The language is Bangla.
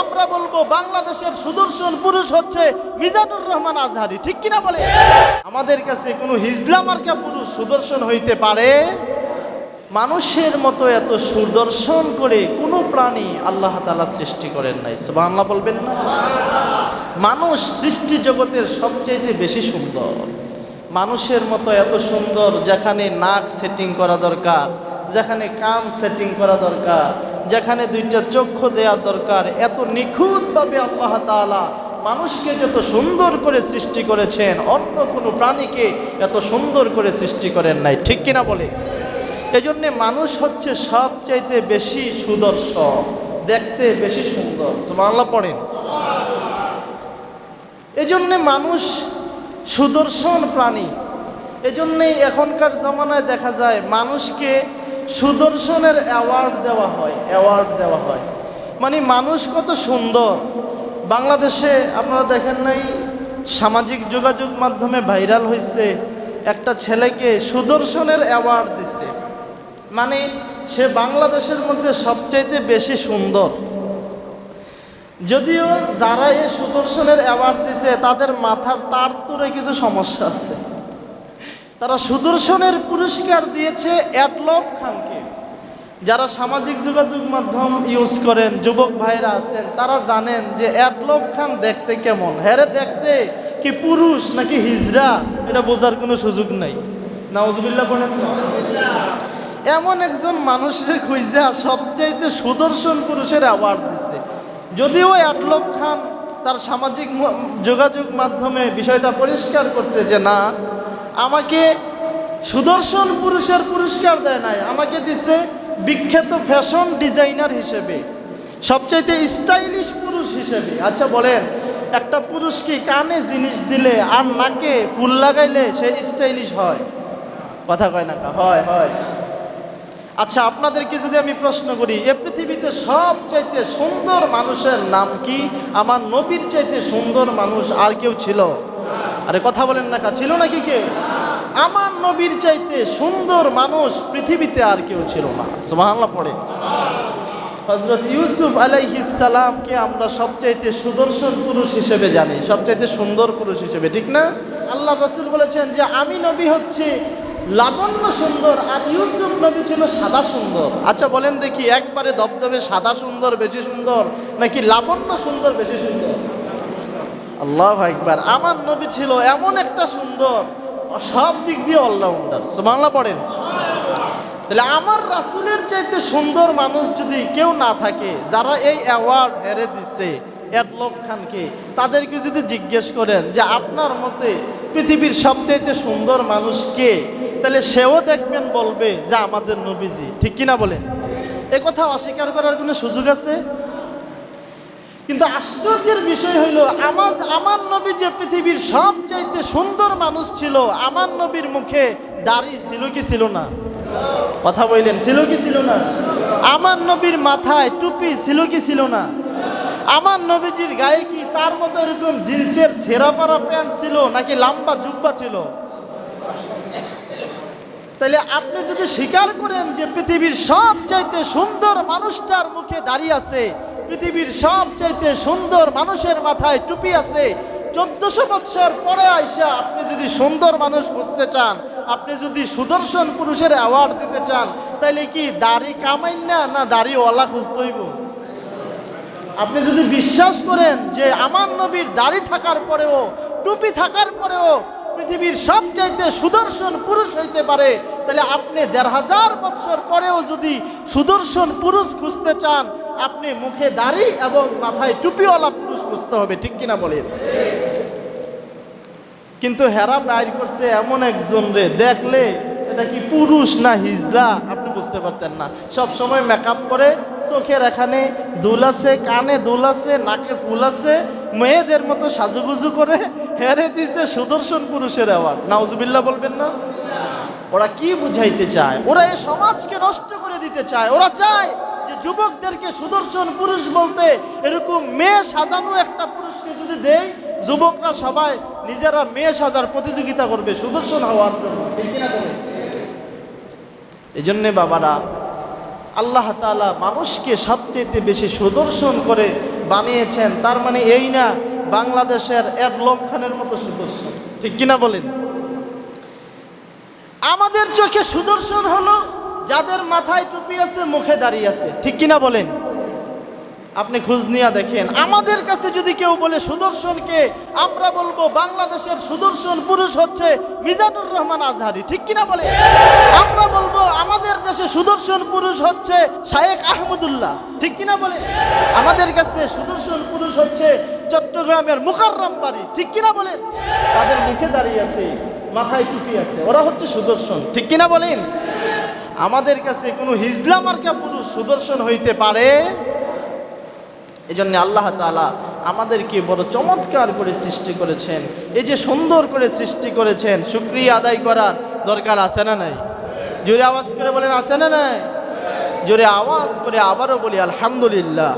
আমরা বলব বাংলাদেশের সুদর্শন পুরুষ হচ্ছে মিজানুর রহমান আজহারি। ঠিক কিনা বলে? আমাদের কাছে কোনো হিজলা মার্কা পুরুষ সুদর্শন হইতে পারে? মানুষের মতো এত সুদর্শন করে কোনো প্রাণী আল্লাহ তালা সৃষ্টি করেন নাই। সুবহানাল্লাহ বলবেন না? মানুষ সৃষ্টি জগতের সবচেয়ে বেশি সুন্দর। মানুষের মতো এত সুন্দর যেখানে নাক সেটিং করা দরকার, যেখানে কান সেটিং করা দরকার, যেখানে দুইটা চক্ষু দেওয়ার দরকার, এত নিখুঁতভাবে আল্লাহ তাআলা মানুষকে যত সুন্দর করে সৃষ্টি করেছেন, অন্য কোনো প্রাণীকে এত সুন্দর করে সৃষ্টি করেন নাই। ঠিক কিনা বলে? এই জন্যে মানুষ হচ্ছে সবচাইতে বেশি সুদর্শন দেখতে বেশি সুন্দর। সুবহানাল্লাহ পড়েন। এজন্যে মানুষ সুদর্শন প্রাণী। এজন্যেই এখনকার জমানায় দেখা যায় মানুষকে সুদর্শনের অ্যাওয়ার্ড দেওয়া হয় অ্যাওয়ার্ড দেওয়া হয়। মানে মানুষ কত সুন্দর। বাংলাদেশে আপনারা দেখেন নাই, সামাজিক যোগাযোগ মাধ্যমে ভাইরাল হয়েছে একটা ছেলেকে সুদর্শনের অ্যাওয়ার্ড দিছে। মানে সে বাংলাদেশের মধ্যে সবচাইতে বেশি সুন্দর। যদিও যারা এই সুদর্শনের অ্যাওয়ার্ড দিছে, তাদের মাথার তার তুরে কিছু সমস্যা আছে। তারা সুদর্শনের পুরস্কার দিয়েছে অ্যাটলফ খানকে। যারা সামাজিক যোগাযোগ মাধ্যম ইউজ করেন, যুবক ভাইরা আছেন, তারা জানেন যে অ্যাটলফ খান দেখতে কেমন? হ্যারে দেখতে কি পুরুষ নাকি হিজরা এটা বোঝার কোনো সুযোগ নাই। নাউজুবিল্লাহ বলেন এমন একজন মানুষের খুঁজা সবচাইতে সুদর্শন পুরুষের অ্যাওয়ার্ড দিছে। যদিও অ্যাটলফ খান তার সামাজিক যোগাযোগ মাধ্যমে বিষয়টা পরিষ্কার করছে যে না, আমাকে সুদর্শন পুরুষের পুরস্কার দেয় নাই, আমাকে দিছে বিখ্যাত ফ্যাশন ডিজাইনার হিসেবে, সবচাইতে স্টাইলিশ পুরুষ হিসেবে। আচ্ছা বলেন, একটা পুরুষ কি কানে জিনিস দিলে আর নাকে ফুল লাগাইলে সে স্টাইলিশ হয়? কথা কয় না? হয় হয়। আচ্ছা আপনাদেরকে যদি আমি প্রশ্ন করি, এ পৃথিবীতে সব চাইতে সুন্দর মানুষের নাম কি? আমার নবীর চাইতে সুন্দর মানুষ আর কেউ ছিল? আরে, কথা বলেন না কা ছিল নাকি কেউ? আমার নবীর চাইতে সুন্দর মানুষ পৃথিবীতে আর কেউ ছিল না। সুবহানাল্লাহ, পড়ে। হজরত ইউসুফ আলাইহিস সালামকে আমরা সবচাইতে সুদর্শন পুরুষ হিসেবে জানি, সবচাইতে সুন্দর পুরুষ হিসেবে, ঠিক না? আল্লাহ রসুল বলেছেন যে, আমি নবী হচ্ছে লাবণ্য সুন্দর আর ইউসুফ নবী ছিল সাদা সুন্দর। আচ্ছা বলেন দেখি, একবারে দবদবে সাদা সুন্দর বেশি সুন্দর নাকি লাবণ্য সুন্দর বেশি সুন্দর? আল্লাহ একবার আমার নবী ছিল এমন একটা সুন্দর সব দিক দিয়ে অলরাউন্ডার বাংলা পড়েন। তাহলে আমার রাসুলের চাইতে সুন্দর মানুষ যদি কেউ না থাকে, যারা এই অ্যাওয়ার্ড হেরে দিচ্ছে এডলব খানকে, তাদেরকে যদি জিজ্ঞেস করেন যে আপনার মতে পৃথিবীর সবচাইতে সুন্দর মানুষ কে, তাহলে সেও দেখবেন, বলবে যে আমাদের নবীজি। ঠিক কিনা বলেন? এ কথা অস্বীকার করার কোনো সুযোগ আছে? কিন্তু আশ্চর্যের বিষয় হইল, আমার আমার নবী যে পৃথিবীর সবচাইতে সুন্দর মানুষ ছিল, আমার নবীর মুখে দাড়ি ছিল কি ছিল না? কথা বললেন, ছিল কি ছিল না? আমার নবীর মাথায় টুপি ছিল কি ছিল না? আমার নবীজির গায়ে কি তার মতো এরকম জিন্সের সেরা পারা প্যান্ট ছিল নাকি লম্বা জুব্বা ছিল? তাহলে আপনি যদি স্বীকার করেন যে পৃথিবীর সব চাইতে সুন্দর মানুষটার মুখে দাঁড়িয়ে আছে পৃথিবীর সব চাইতে সুন্দর মানুষের মাথায় টুপি আছে, চোদ্দশো বৎসর পরে আইসা আপনি যদি সুন্দর মানুষ খুঁজতে চান, আপনি যদি সুদর্শন পুরুষের অ্যাওয়ার্ড দিতে চান তাহলে কি দাড়ি কামাইন না না দাড়িওয়ালা খুঁজতে হইব? আপনি যদি বিশ্বাস করেন যে আমার নবীর দাড়ি থাকার পরেও, টুপি থাকার পরেও পৃথিবীর সবচাইতে সুদর্শন পুরুষ হইতে পারে তাহলে আপনি দেড় হাজার বছর পরেও যদি সুদর্শন পুরুষ খুঁজতে চান আপনি মুখে দাড়ি এবং মাথায় টুপিওয়ালা পুরুষ বুঝতে হবে, ঠিক কিনা বলেন? কিন্তু হেরা বাইর করছে এমন একজন রে, দেখলে এটা কি পুরুষ না হিজলা আপনি বুঝতে পারতেন না। সব সময় মেকআপ করে, চোখের এখানে দুল আছে, কানে দুল আছে, নাকে ফুল আছে, মেয়েদের মতো সাজুগুজু করে হেরে দিছে সুদর্শন পুরুষের অ্যাওয়ার্ড। নাউজুবিল্লাহ বলবেন না? ওরা কি বুঝাইতে চায়? ওরা এই সমাজকে নষ্ট করে দিতে চায়। ওরা চায় যে যুবকদেরকে সুদর্শন পুরুষ বলতে এরকম মেয়ে সাজানো একটা পুরুষকে যদি দেয় যুবকরা সবাই নিজেরা মেয়ে সাজার প্রতিযোগিতা করবে, সুদর্শন হওয়ার? এই জন্যে বাবারা, আল্লাহ তাআলা মানুষকে সবচেয়ে বেশি সুদর্শন করে বানিয়েছেন, তার মানে এই না, বাংলাদেশের এডলব খানের মতো সুদর্শন। ঠিক কিনা বলেন? আমাদের চোখে সুদর্শন হলো যাদের মাথায় টুপি আছে, মুখে দাঁড়িয়ে আছে। ঠিক কিনা বলেন? আপনি খোঁজ নিয়ে দেখেন। আমাদের কাছে যদি কেউ বলে, সুদর্শনকে আমরা বলব বাংলাদেশের সুদর্শন পুরুষ হচ্ছে মিজানুর রহমান আজহারি। ঠিক কিনা বলে আমরা বলব, আমাদের দেশে সুদর্শন পুরুষ হচ্ছে শায়েক আহমদুল্লাহ। ঠিক কিনা বলে আমাদের কাছে সুদর্শন পুরুষ হচ্ছে চট্টগ্রামের মুকাররাম বাড়ি। ঠিক কিনা বলেন? তাদের মুখে দাঁড়িয়ে আছে, মাথায় টুপি আছে। ওরা হচ্ছে সুদর্শন। ঠিক কিনা বলেন? আমাদের কাছে কোনো হিজলা মার্কা পুরুষ সুদর্শন হইতে পারে? এই জন্য আল্লাহ তালা আমাদেরকে বড় চমৎকার করে সৃষ্টি করেছেন। এই যে সুন্দর করে সৃষ্টি করেছেন, শুক্রিয়া আদায় করার দরকার আছে না নাই? জোরে আওয়াজ করে বলেন, আছে না নাই? জোরে আওয়াজ করে আবারও বলি, আলহামদুলিল্লাহ।